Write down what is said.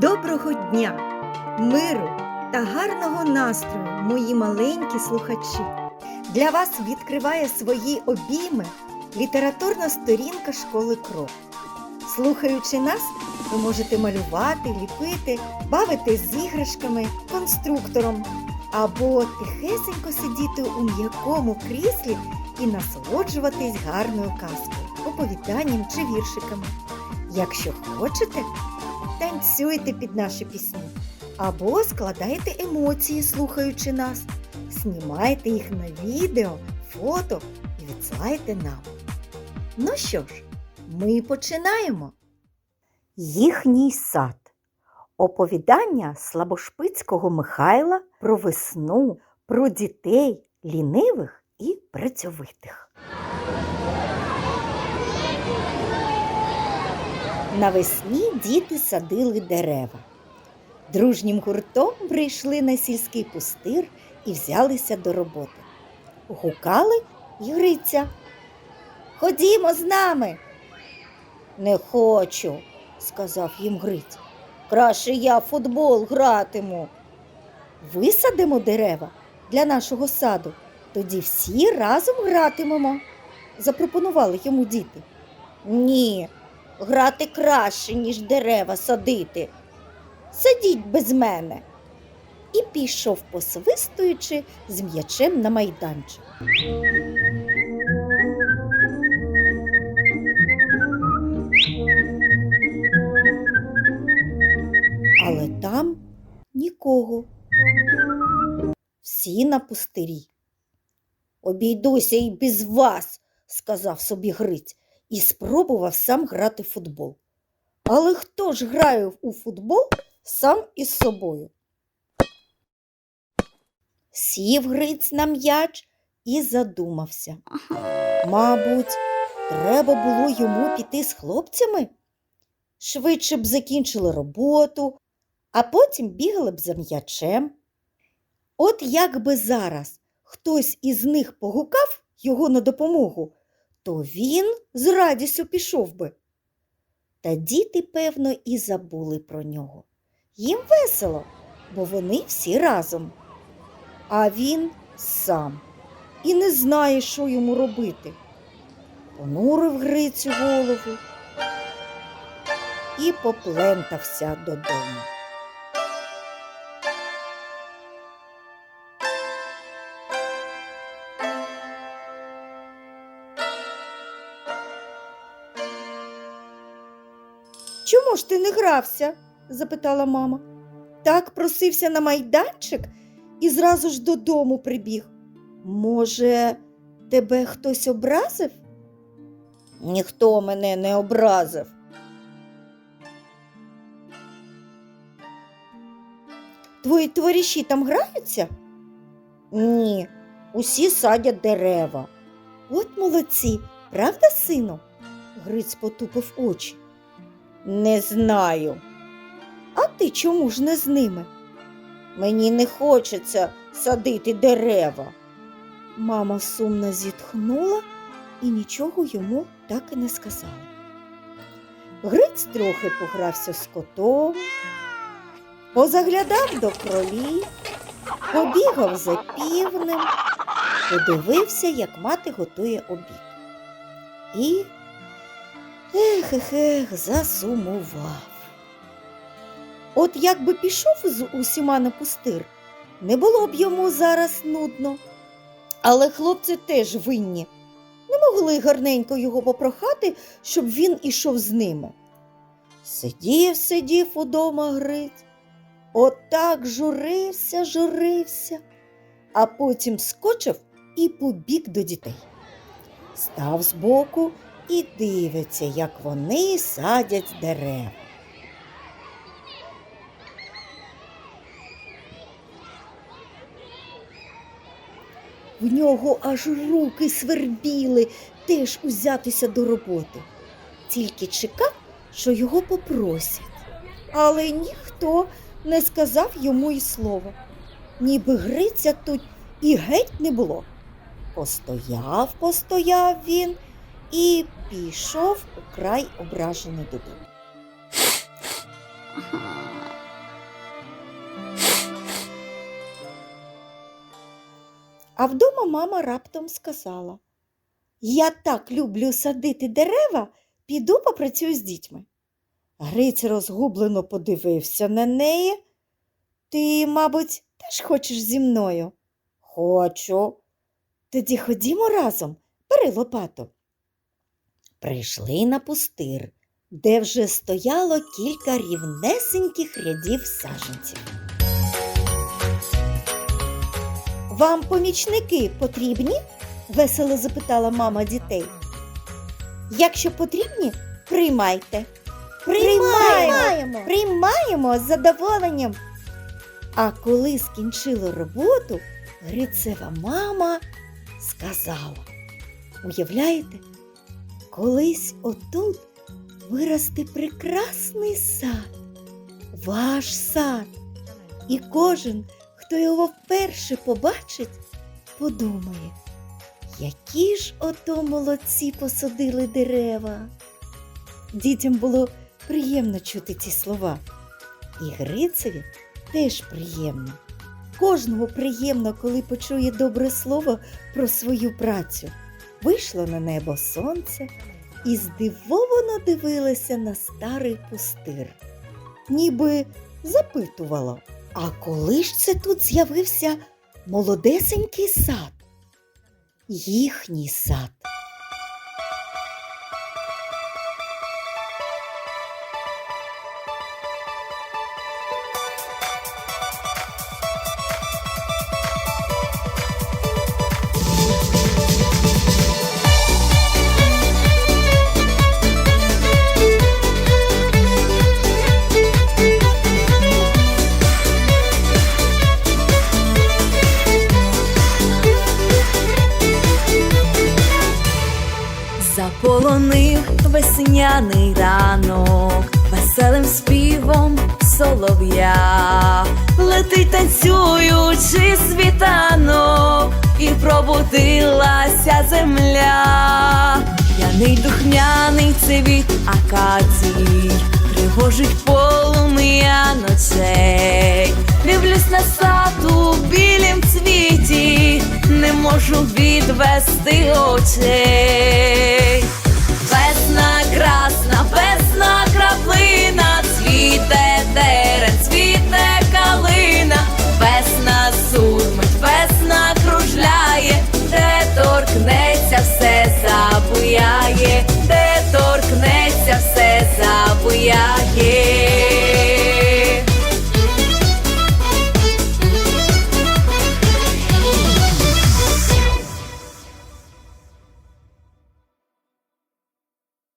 Доброго дня, миру та гарного настрою, мої маленькі слухачі. Для вас відкриває свої обійми літературна сторінка школи Крок. Слухаючи нас, ви можете малювати, ліпити, бавитись з іграшками, конструктором або тихесенько сидіти у м'якому кріслі і насолоджуватись гарною казкою, оповіданням чи віршиками. Якщо хочете, танцюйте під наші пісні або складайте емоції, слухаючи нас. Знімайте їх на відео, фото і відсилайте нам. Ну що ж, ми починаємо. Їхній сад. Оповідання Слабошпицького Михайла про весну, про дітей, лінивих і працьовитих. Навесні діти садили дерева. Дружнім гуртом прийшли на сільський пустир і взялися до роботи. Гукали й Гриця. Ходімо з нами. Не хочу, сказав їм Гриць. Краще я в футбол гратиму. Висадимо дерева для нашого саду, тоді всі разом гратимемо, запропонували йому діти. Ні, грати краще, ніж дерева садити. Сидіть без мене. І пішов, посвистуючи з м'ячем на майданчик. Але там нікого. Всі на пустирі. Обійдуся і без вас, сказав собі Гриць, і спробував сам грати в футбол. Але хто ж грає у футбол сам із собою? Сів Гриць на м'яч і задумався. Мабуть, треба було йому піти з хлопцями. Швидше б закінчили роботу, а потім бігали б за м'ячем. От якби зараз хтось із них погукав його на допомогу, то він з радістю пішов би. Та діти, певно, і забули про нього. Їм весело, бо вони всі разом. А він сам і не знає, що йому робити. Понурив Грицю голову і поплентався додому. Чому ж ти не грався? запитала мама. Так просився на майданчик і зразу ж додому прибіг. Може, тебе хтось образив? Ніхто мене не образив. Твої товариші там граються? Ні, усі садять дерева. От молодці, правда, сину? Гриць потупив очі. Не знаю. А ти чому ж не з ними? Мені не хочеться садити дерева. Мама сумно зітхнула і нічого йому так і не сказала. Гриць трохи погрався з котом, позаглядав до кролів, побігав за півнем, подивився, як мати готує обід. І ех, ех, ех, засумував. От якби пішов з усіма на пустир, не було б йому зараз нудно. Але хлопці теж винні. Не могли гарненько його попрохати, щоб він ішов з ними. Сидів, сидів удома Гриць, отак журився, журився, а потім скочив і побіг до дітей. Став збоку і дивиться, як вони садять дерева. В нього аж руки свербіли теж узятися до роботи. Тільки чекав, що його попросять. Але ніхто не сказав йому й слова. Ніби Гриця тут і геть не було. Постояв, постояв він і пішов у край ображений додому. А вдома мама раптом сказала Я так люблю садити дерева, піду попрацюю з дітьми. Гриць розгублено подивився на неї. Ти, мабуть, теж хочеш зі мною? Хочу. Тоді ходімо разом, бери лопату. Прийшли на пустир, де вже стояло кілька рівнесеньких рядів саженців. Вам помічники потрібні? весело запитала мама дітей. Якщо потрібні, приймайте. Приймаємо, приймаємо з задоволенням. А коли скінчили роботу, Грицева мама сказала: Уявляєте, колись отут виросте прекрасний сад, ваш сад, і кожен, хто його вперше побачить, подумає, які ж ото молодці посадили дерева. Дітям було приємно чути ці слова, і Грицеві теж приємно. Кожному приємно, коли почує добре слово про свою працю. Вийшло на небо сонце і здивовано дивилося на старий пустир, ніби запитувало, а коли ж це тут з'явився молодесенький сад? Їхній сад. Заполонив весняний ранок, веселим співом солов'я, летить танцюючи світанок, і пробудилася земля, п'яний духмяний цвіт акацій, тривожить полум'я ночей, дивлюсь на стату в білім цвіті, не можу відвести очей. Весна красна, весна краплина, цвіте дерев, цвіте калина, весна сурмить, весна кружляє, де торкнеться, все забуяє, де торкнеться, все забуяє.